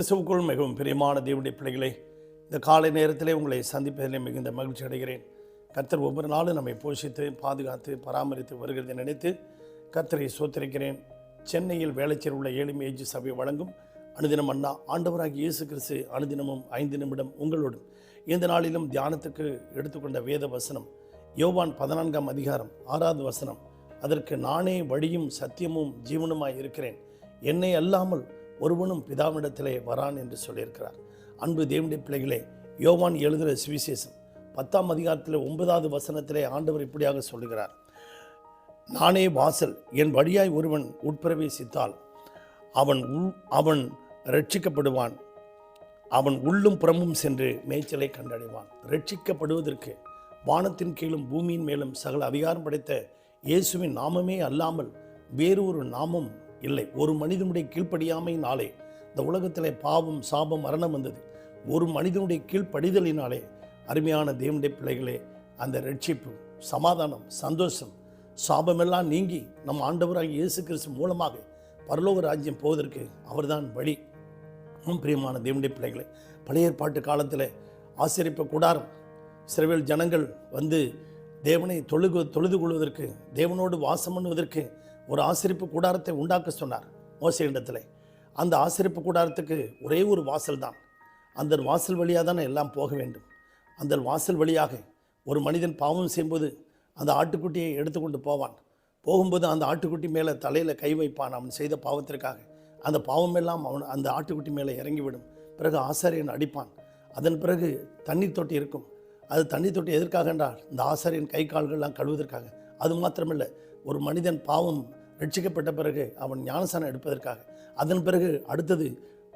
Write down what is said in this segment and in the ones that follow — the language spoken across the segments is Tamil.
கிறிஸ்துவுக்குள் மிகவும் பிரியமான தேவனுடைய பிள்ளைகளை இந்த காலை நேரத்திலே உங்களை சந்திப்பதிலே மிகுந்த மகிழ்ச்சி அடைகிறேன். கர்த்தர் ஒவ்வொரு நாளும் நம்மை போஷித்து பாதுகாத்து பராமரித்து வருகிறதை நினைத்து கர்த்தரை சோத்திருக்கிறேன் சென்னையில் வேலைச்சேர் உள்ள ஏழு ஏஜ் சபை வழங்கும் அனுதினம் அண்ணா ஆண்டவராகி இயேசு கிறிஸ்து அனுதினமும் ஐந்து நிமிடம் உங்களோடும் இந்த நாளிலும் தியானத்துக்கு எடுத்துக்கொண்ட வேத வசனம் யோவான் பதினான்காம் அதிகாரம் ஆறாவது வசனம் அதற்கு நானே வழியும் சத்தியமும் ஜீவனுமாய் இருக்கிறேன். என்னை அல்லாமல் ஒருவனும் பிதாவிடத்திலே வரான் என்று சொல்லியிருக்கிறார். அன்பு தேவனுடைய பிள்ளைகளே யோவான் எழுதுகிற சுவிசேஷம் பத்தாம் அதிகாரத்தில் ஒன்பதாவது வசனத்திலே ஆண்டவர் இப்படியாக சொல்லுகிறார். நானே வாசல் என் வழியாய் ஒருவன் உட்பிரவேசித்தால் அவன் உள் அவன் ரட்சிக்கப்படுவான் அவன் உள்ளும் புறமும் சென்று மேய்ச்சலை கண்டடைவான். ரட்சிக்கப்படுவதற்கு வானத்தின் கீழும் பூமியின் மேலும் சகல அதிகாரம் படைத்த இயேசுவின் நாமமே அல்லாமல் வேறு ஒரு நாமம் இல்லை ஒரு மனிதனுடைய கீழ்ப்படியாமையினாலே இந்த உலகத்திலே பாவம் சாபம் மரணம் வந்தது. ஒரு மனிதனுடைய கீழ்ப்படிதலினாலே அருமையான தேவனுடைய பிள்ளைகளே அந்த ரட்சிப்பு சமாதானம் சந்தோஷம் சாபமெல்லாம் நீங்கி நம் ஆண்டவராக இயேசு கிறிஸ்து மூலமாக பரலோக ராஜ்யம் போவதற்கு அவர்தான் வழி. ஆம் பிரியமான தேவனுடைய பிள்ளைகளே பழைய ஏற்பாட்டு காலத்தில் ஆசிரியப்பு கூடாரம். சிறுவேல் ஜனங்கள் வந்து தேவனை தொழுகு தொழுது கொள்வதற்கு தேவனோடு வாசம் பண்ணுவதற்கு ஒரு ஆசிரிப்பு கூடாரத்தை உண்டாக்க சொன்னார் மோசையிடத்தில் அந்த ஆசிரிப்பு கூடாரத்துக்கு ஒரே ஒரு வாசல் தான். அந்த வாசல் வழியாக தானே எல்லாம் போக வேண்டும். அந்த வாசல் வழியாக ஒரு மனிதன் பாவம் செய்யும்போது அந்த ஆட்டுக்குட்டியை எடுத்துக்கொண்டு போவான். போகும்போது அந்த ஆட்டுக்குட்டி மேலே தலையில் கை வைப்பான். அவன் செய்த பாவத்திற்காக. அந்த பாவமெல்லாம் அவன் அந்த ஆட்டுக்குட்டி மேலே இறங்கிவிடும். பிறகு ஆசாரியன் அடிப்பான். அதன் பிறகு தண்ணீர் தொட்டி இருக்கும். அது தண்ணீர் தொட்டி எதற்காக என்றால் இந்த ஆசாரியன் கை கால்கள்லாம் கழுவுவதற்காக. அது மாத்திரமில்லை ஒரு மனிதன் பாவம் ரட்சிக்கப்பட்ட பிறகு அவன் ஞானசானம் எடுப்பதற்காக. அதன் பிறகு அடுத்தது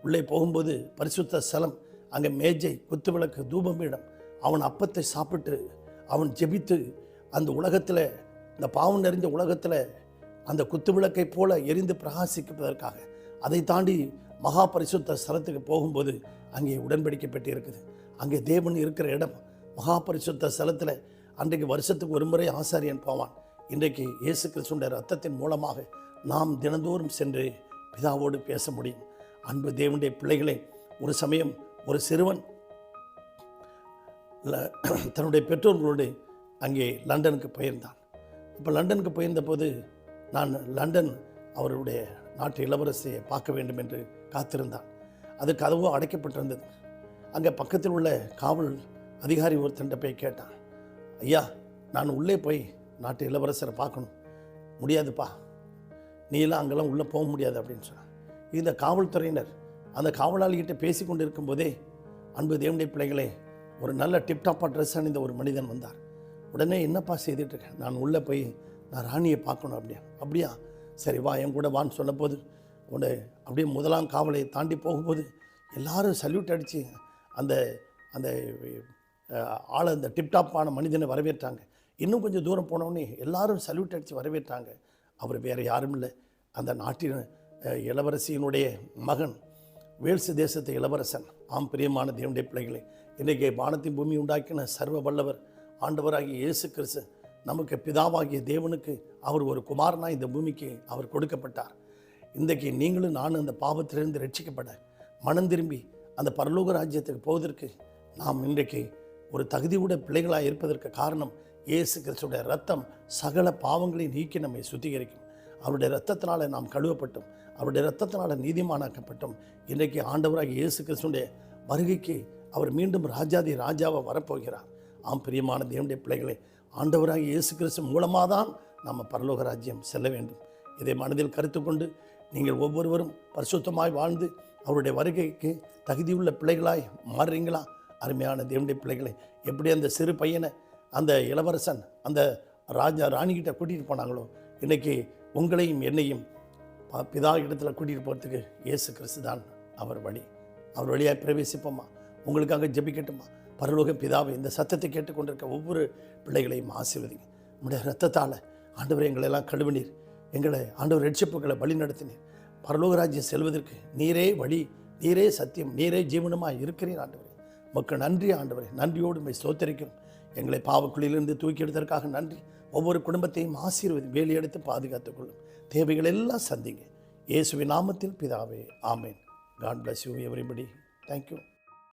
உள்ளே போகும்போது பரிசுத்த ஸ்தலம் அங்கே மேஜை குத்துவிளக்கு தூபபீடம் அவன் அப்பத்தை சாப்பிட்டு அவன் ஜெபித்து அந்த உலகத்தில் இந்த பாவம் நிறைந்த உலகத்தில் அந்த குத்துவிளக்கை போல எரிந்து பிரகாசிப்பதற்காக அதை தாண்டி மகா பரிசுத்த ஸ்தலத்துக்கு போகும்போது அங்கே உடன்படிக்கப்பட்டு இருக்குது அங்கே தேவன் இருக்கிற இடம் மகா பரிசுத்த ஸ்தலத்தில் அன்றைக்கு வருஷத்துக்கு ஒரு முறை ஆசாரியன் போவான். இன்றைக்கு இயேசு கிறிஸ்துடைய ரத்தத்தின் மூலமாக நாம் தினந்தோறும் சென்று பிதாவோடு பேச முடியும். அன்பு தேவனுடைய பிள்ளைகளே ஒரு சமயம் ஒரு சிறுவன் தன்னுடைய பெற்றோர்களோடு அங்கே லண்டனுக்கு போயிருந்தான். இப்போ லண்டனுக்கு போயிருந்த போது நான் லண்டன் அவருடைய நாட்டு இளவரசியை பார்க்க வேண்டும் என்று காத்திருந்தான். அது கதவு அடைக்கப்பட்டிருந்தது. அங்கே பக்கத்தில் உள்ள காவல் அதிகாரி ஒருத்தன்ட்ட போய் கேட்டான் ஐயா நான் உள்ளே போய் நாட்டு இளவரசரை பார்க்கணும். முடியாதுப்பா. நீ எல்லாம் அங்கெல்லாம் உள்ளே போக முடியாது அப்படின்னு சொன்னான். இந்த காவல்துறையினர் அந்த காவலாளிகிட்ட பேசி கொண்டு இருக்கும்போதே அன்பு தேவனுடைய பிள்ளைகளே ஒரு நல்ல டிப்டாப்பாக ட்ரெஸ் அணிந்த ஒரு மனிதன் வந்தார். உடனே என்னப்பா செய்துட்டு இருக்கேன் நான் உள்ளே போய் நான் ராணியை பார்க்கணும் அப்படியா? அப்படியா? சரி வா என் கூட வான்னு சொன்னபோது உன்னை அப்படியே முதலாம் காவலை தாண்டி போகும்போது எல்லாரும் சல்யூட் அடித்து அந்த அந்த ஆளை அந்த டிப்டாப்பான மனிதனை வரவேற்றாங்க. இன்னும் கொஞ்சம் தூரம் போனோடனே எல்லாரும் சல்யூட் அடித்து வரவேற்றாங்க. அவர் வேறு யாரும் இல்லை. அந்த நாட்டின் இளவரசியினுடைய மகன் வேல்ஸ் தேசத்து இளவரசன் ஆம் பிரியமான தேவனுடைய பிள்ளைகளே இன்றைக்கு வானத்தின் பூமி உண்டாக்கின சர்வ வல்லவர் ஆண்டவராகிய இயேசு கிறிஸ்து நமக்கு பிதாவாகிய தேவனுக்கு அவர் ஒரு குமாரனாக இந்த பூமிக்கு அவர் கொடுக்கப்பட்டார். இன்றைக்கு நீங்களும் நானும் அந்த பாவத்திலிருந்து ரட்சிக்கப்பட மனம் திரும்பி அந்த பரலோக ராஜ்யத்துக்கு போவதற்கு நாம் இன்றைக்கு ஒரு தகுதியுடைய பிள்ளைகளாக இருப்பதற்கு காரணம் இயேசு கிறிஸ்துடைய ரத்தம் சகல பாவங்களை நீக்கி நம்மை சுத்திகரிக்கும். அவருடைய ரத்தத்தினால் நாம் கழுவப்பட்டோம். அவருடைய ரத்தத்தினால் நீதிமானாக்கப்பட்டோம். இன்றைக்கு ஆண்டவராக இயேசு கிறிஸ்துடைய வருகைக்கு அவர் மீண்டும் ராஜாதி ராஜாவை வரப்போகிறார். ஆம் பிரியமான தேவனுடைய பிள்ளைகளே ஆண்டவராக இயேசு கிறிஸ்து மூலமாக தான் நம்ம பரலோக ராஜ்யம் செல்ல வேண்டும். இதை மனதில் கருத்து கொண்டு நீங்கள் ஒவ்வொருவரும் பரிசுத்தமாய் வாழ்ந்து அவருடைய வருகைக்கு தகுதியுள்ள பிள்ளைகளாய் மாறுறீங்களா? அருமையான தேவனுடைய பிள்ளைகளை எப்படி அந்த சிறு பையனை அந்த இளவரசன் அந்த ராஜா ராணிகிட்ட கூட்டிகிட்டு போனாங்களோ? இன்னைக்கு உங்களையும் என்னையும் பிதா இடத்துல கூட்டிகிட்டு போகிறதுக்கு இயேசு கிறிஸ்து தான் அவர் வழி. அவர் வழியாக பிரவேசிப்போமா? உங்களுக்காக ஜெபிக்கட்டுமா? பரலோக பிதாவை இந்த சத்தத்தை கேட்டுக்கொண்டிருக்க ஒவ்வொரு பிள்ளைகளையும் ஆசீர்வதிங்க. நம்முடைய ரத்தத்தால் ஆண்டவர் எங்களெல்லாம் கழுவினீர். எங்களை ஆண்டவர் ரட்சிப்புகளை வழி நடத்தினீர். பரலோகராஜ்யம் செல்வதற்கு நீரே வழி நீரே சத்தியம் நீரே ஜீவனமாக இருக்கிறீர் ஆண்டவரே. மக்கள் நன்றி ஆண்டவரே. நன்றியோடு மை ஸ்தோத்தரிக்கும் எங்களை பாவக்குழியிலிருந்து தூக்கி எடுத்ததற்காக நன்றி. ஒவ்வொரு குடும்பத்தையும் ஆசீர்வதி வேலி எடுத்து பாதுகாத்துக் கொள்ளும். தேவைகள் எல்லாம் சந்திங்க. இயேசுவின் நாமத்தில் பிதாவே ஆமேன். God bless you everybody thank you